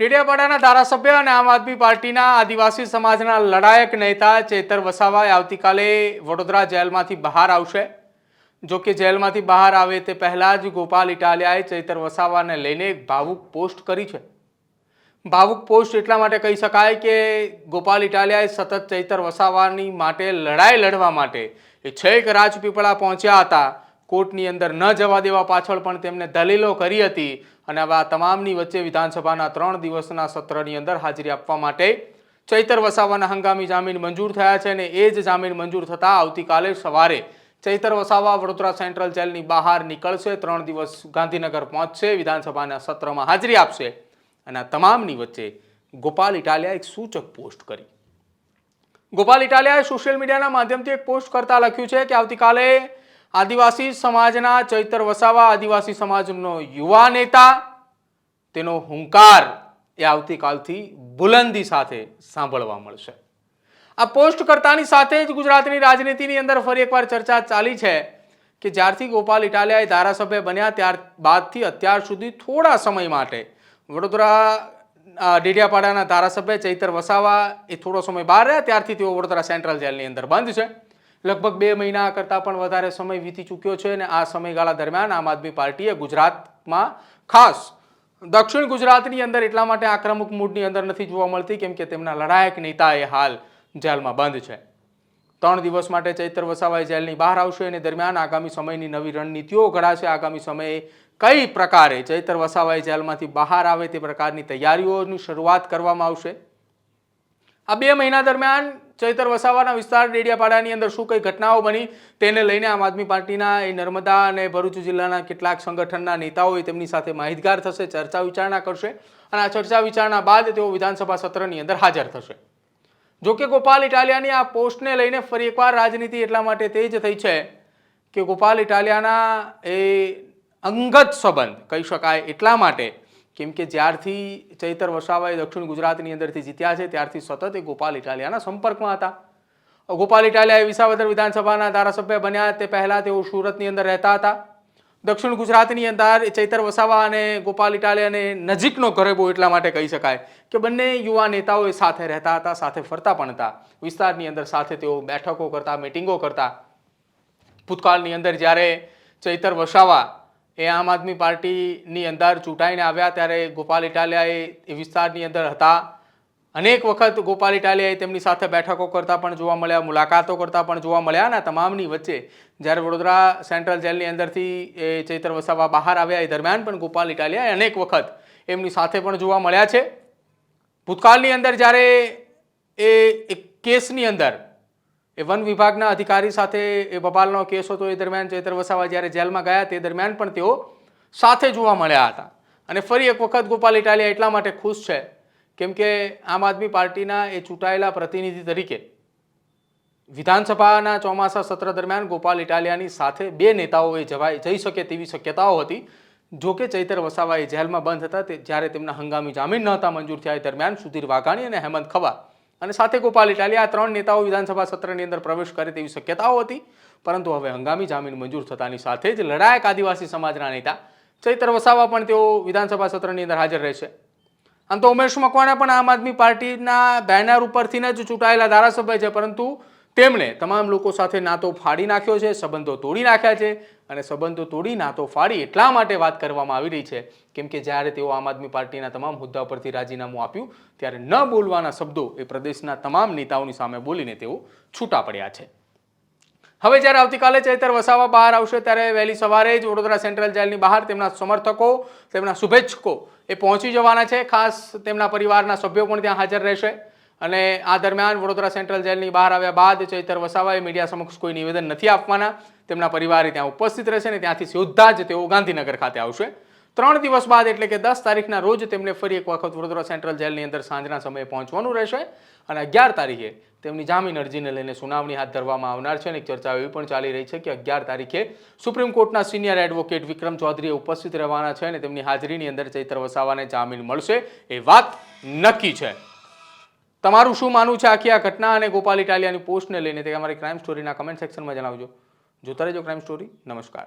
ટેડિયાપાડાના ધારાસભ્ય અને આમ આદમી પાર્ટીના આદિવાસી સમાજના લડાયક નેતા ચેતર વસાવા આવતીકાલે વડોદરા જેલમાંથી બહાર આવશે. જો કે જેલમાંથી બહાર આવે તે પહેલાં જ ગોપાલ ઇટાલિયાએ ચેતર વસાવાને લઈને એક ભાવુક પોસ્ટ કરી છે. ભાવુક પોસ્ટ એટલા માટે કહી શકાય કે ગોપાલ ઇટાલિયાએ સતત ચૈતર વસાવાની માટે લડાઈ લડવા માટે એ છેક રાજપીપળા પહોંચ્યા હતા. કોર્ટની અંદર ન જવા દેવા પાછળ પણ તેમને દલીલો કરી હતી. અને આવા તમામની વચ્ચે વિધાનસભાના ત્રણ દિવસના સત્રની અંદર હાજરી આપવા માટે ચૈતર વસાવાના હંગામી જામીન મંજૂર થયા છે અને એ જ જામીન મંજૂર થતાં આવતીકાલે સવારે ચૈતર વસાવા વડોદરા સેન્ટ્રલ જેલની બહાર નીકળશે. ત્રણ દિવસ ગાંધીનગર પહોંચશે, વિધાનસભાના સત્રમાં હાજરી આપશે અને આ તમામની વચ્ચે ગોપાલ ઇટાલિયા એક સૂચક પોસ્ટ કરી. ગોપાલ ઇટાલિયાએ સોશિયલ મીડિયાના માધ્યમથી એક પોસ્ટ કરતા લખ્યું છે કે આવતીકાલે આદિવાસી સમાજના ચૈતર વસાવા આદિવાસી સમાજનો યુવા નેતા, તેનો હુંકાર એ આવતીકાલથી બુલંદી સાથે સાંભળવા મળશે. આ પોસ્ટ કરતાની સાથે જ ગુજરાતની રાજનીતિની અંદર ફરી એકવાર ચર્ચા ચાલી છે કે જ્યારથી ગોપાલ ઇટાલિયાએ ધારાસભ્ય બન્યા ત્યાર બાદથી અત્યાર સુધી થોડા સમય માટે વડોદરા ડેડિયાપાડાના ધારાસભ્ય ચૈતર વસાવા એ થોડો સમય બહાર રહ્યા, ત્યારથી તેઓ વડોદરા સેન્ટ્રલ જેલની અંદર બંધ છે. લગભગ બે મહિના કરતાં પણ વધારે સમય વીતી ચૂક્યો છે અને આ સમયગાળા દરમિયાન આમ આદમી પાર્ટીએ ગુજરાતમાં ખાસ દક્ષિણ ગુજરાતની અંદર એટલા માટે આક્રમક મૂડની અંદર નથી જોવા મળતી કેમ કે તેમના લડાયક નેતા એ હાલ જેલમાં બંધ છે. ત્રણ દિવસ માટે ચૈતર વસાવાએ જેલની બહાર આવશે અને દરમિયાન આગામી સમયની નવી રણનીતિઓ ઘડાશે. આગામી સમયે કઈ પ્રકારે ચૈતર વસાવાએ જેલમાંથી બહાર આવે તે પ્રકારની તૈયારીઓની શરૂઆત કરવામાં આવશે. આ બે મહિના દરમિયાન ચૈતર વસાવાના વિસ્તાર ડેડિયાપાડાની અંદર શું કઈ ઘટનાઓ બની તેને લઈને આમ આદમી પાર્ટીના એ નર્મદા અને ભરૂચ જિલ્લાના કેટલાક સંગઠનના નેતાઓએ તેમની સાથે માહિતગાર થશે, ચર્ચા વિચારણા કરશે અને આ ચર્ચા વિચારણા બાદ તેઓ વિધાનસભા સત્રની અંદર હાજર થશે. જો કે ગોપાલ ઇટાલિયાની આ પોસ્ટને લઈને ફરી એકવાર રાજનીતિ એટલા માટે તેજ થઈ છે કે ગોપાલ ઇટાલિયાના એ અંગત સંબંધ કહી શકાય એટલા માટે કેમ કે જ્યારથી ચૈતર વસાવાએ દક્ષિણ ગુજરાતની અંદરથી જીત્યા છે, ત્યારથી સતત એ ગોપાલ ઇટાલિયાના સંપર્કમાં હતા. ગોપાલ ઇટાલિયા વિસાવદર વિધાનસભાના ધારાસભ્ય બન્યા, તે પહેલાં તેઓ સુરતની અંદર રહેતા હતા. દક્ષિણ ગુજરાતની અંદર ચૈતર વસાવા અને ગોપાલ ઇટાલિયાને નજીકનો ઘરેબો એટલા માટે કહી શકાય કે બંને યુવા નેતાઓ એ સાથે રહેતા હતા, સાથે ફરતા પણ હતા. વિસ્તારની અંદર સાથે તેઓ બેઠકો કરતા, મિટિંગો કરતા. ભૂતકાળની અંદર જ્યારે ચૈતર વસાવા એ આમ આદમી પાર્ટીની અંદર ચૂંટાઈને આવ્યા ત્યારે ગોપાલ ઇટાલિયાએ એ વિસ્તારની અંદર હતા. અનેક વખત ગોપાલ ઇટાલિયાએ તેમની સાથે બેઠકો કરતા પણ જોવા મળ્યા, મુલાકાતો કરતા પણ જોવા મળ્યા અને તમામની વચ્ચે જ્યારે વડોદરા સેન્ટ્રલ જેલની અંદરથી એ ચૈતર વસાવા બહાર આવ્યા એ દરમિયાન પણ ગોપાલ ઇટાલિયાએ અનેક વખત એમની સાથે પણ જોવા મળ્યા છે. ભૂતકાળની અંદર જ્યારે એ કેસની અંદર એ વન વિભાગના અધિકારી સાથે એ બબાલનો કેસ હતો, એ દરમિયાન ચૈતર વસાવા જ્યારે જેલમાં ગયા, તે દરમિયાન પણ તેઓ સાથે જોવા મળ્યા હતા. અને ફરી એક વખત ગોપાલ ઇટાલિયા એટલા માટે ખુશ છે, કેમ કે આમ આદમી પાર્ટીના એ ચૂંટાયેલા પ્રતિનિધિ તરીકે વિધાનસભાના ચોમાસા સત્ર દરમિયાન ગોપાલ ઇટાલિયાની સાથે બે નેતાઓએ જવાય, જઈ શકે તેવી શક્યતાઓ હતી. જો કે ચૈતર વસાવા એ જેલમાં બંધ હતા, તે જ્યારે તેમના હંગામી જામીન નહોતા મંજૂર થયા એ દરમિયાન સુધીર વાઘાણી અને હેમંત ખવા અને સાથે ગોપાલ ઇટાલી આ ત્રણ નેતાઓ વિધાનસભા સત્રની અંદર પ્રવેશ કરે તેવી શક્યતાઓ હતી. પરંતુ હવે હંગામી જામીન મંજૂર થતાની સાથે જ લડાયક આદિવાસી સમાજના નેતા ચૈતર વસાવા પણ તેઓ વિધાનસભા સત્રની અંદર હાજર રહેશે. આમ તો ઉમેશ મકવાણા પણ આમ આદમી પાર્ટીના બેનર ઉપરથી જ ચૂંટાયેલા ધારાસભ્ય છે, પરંતુ તેમણે તમામ લોકો સાથે નાતો ફાડી નાખ્યો છે, સંબંધો તોડી નાખ્યા છે અને સંબંધો તોડી નાતો ફાડી એટલા માટે વાત કરવામાં આવી રહી છે. કેમ કે જ્યારે તેઓ આમ આદમી પાર્ટીના તમામ હોદ્દા પરથી રાજીનામું આપ્યું, ત્યારે ન બોલવાના શબ્દો એ પ્રદેશના તમામ નેતાઓની સામે બોલીને તેઓ છૂટા પડ્યા છે. હવે જ્યારે આવતીકાલે ચૈતર વસાવા બહાર આવશે, ત્યારે વહેલી સવારે જ વડોદરા સેન્ટ્રલ જેલની બહાર તેમના સમર્થકો, તેમના શુભેચ્છકો એ પહોંચી જવાના છે. ખાસ તેમના પરિવારના સભ્યો પણ ત્યાં હાજર રહેશે. અને આ દરમિયાન વડોદરા સેન્ટ્રલ જેલની બહાર આવ્યા બાદ ચૈતર વસાવાએ મીડિયા સમક્ષ કોઈ નિવેદન નથી આપવાના. તેમના પરિવારે ત્યાં ઉપસ્થિત રહેશે અને ત્યાંથી સીધા જ તેઓ ગાંધીનગર ખાતે આવશે. ત્રણ દિવસ બાદ એટલે કે દસ તારીખના રોજ તેમને ફરી એક વખત વડોદરા સેન્ટ્રલ જેલની અંદર સાંજના સમયે પહોંચવાનું રહેશે અને અગિયાર તારીખે તેમની જામીન અરજીને લઈને સુનાવણી હાથ ધરવામાં આવનાર છે અને એક ચર્ચા એવી પણ ચાલી રહી છે કે અગિયાર તારીખે સુપ્રીમ કોર્ટના સિનિયર એડવોકેટ વિક્રમ ચૌધરીએ ઉપસ્થિત રહેવાના છે અને તેમની હાજરીની અંદર ચૈતર વસાવાને જામીન મળશે એ વાત નક્કી છે. તમારું શું માનવું છે આખી આ ઘટના અને ગોપાલ ઇટાલિયાની પોસ્ટને લઈને તે અમારી ક્રાઇમ સ્ટોરીના કમેન્ટ સેક્શનમાં જણાવજો. જોતા રહેજો ક્રાઇમ સ્ટોરી નમસ્કાર.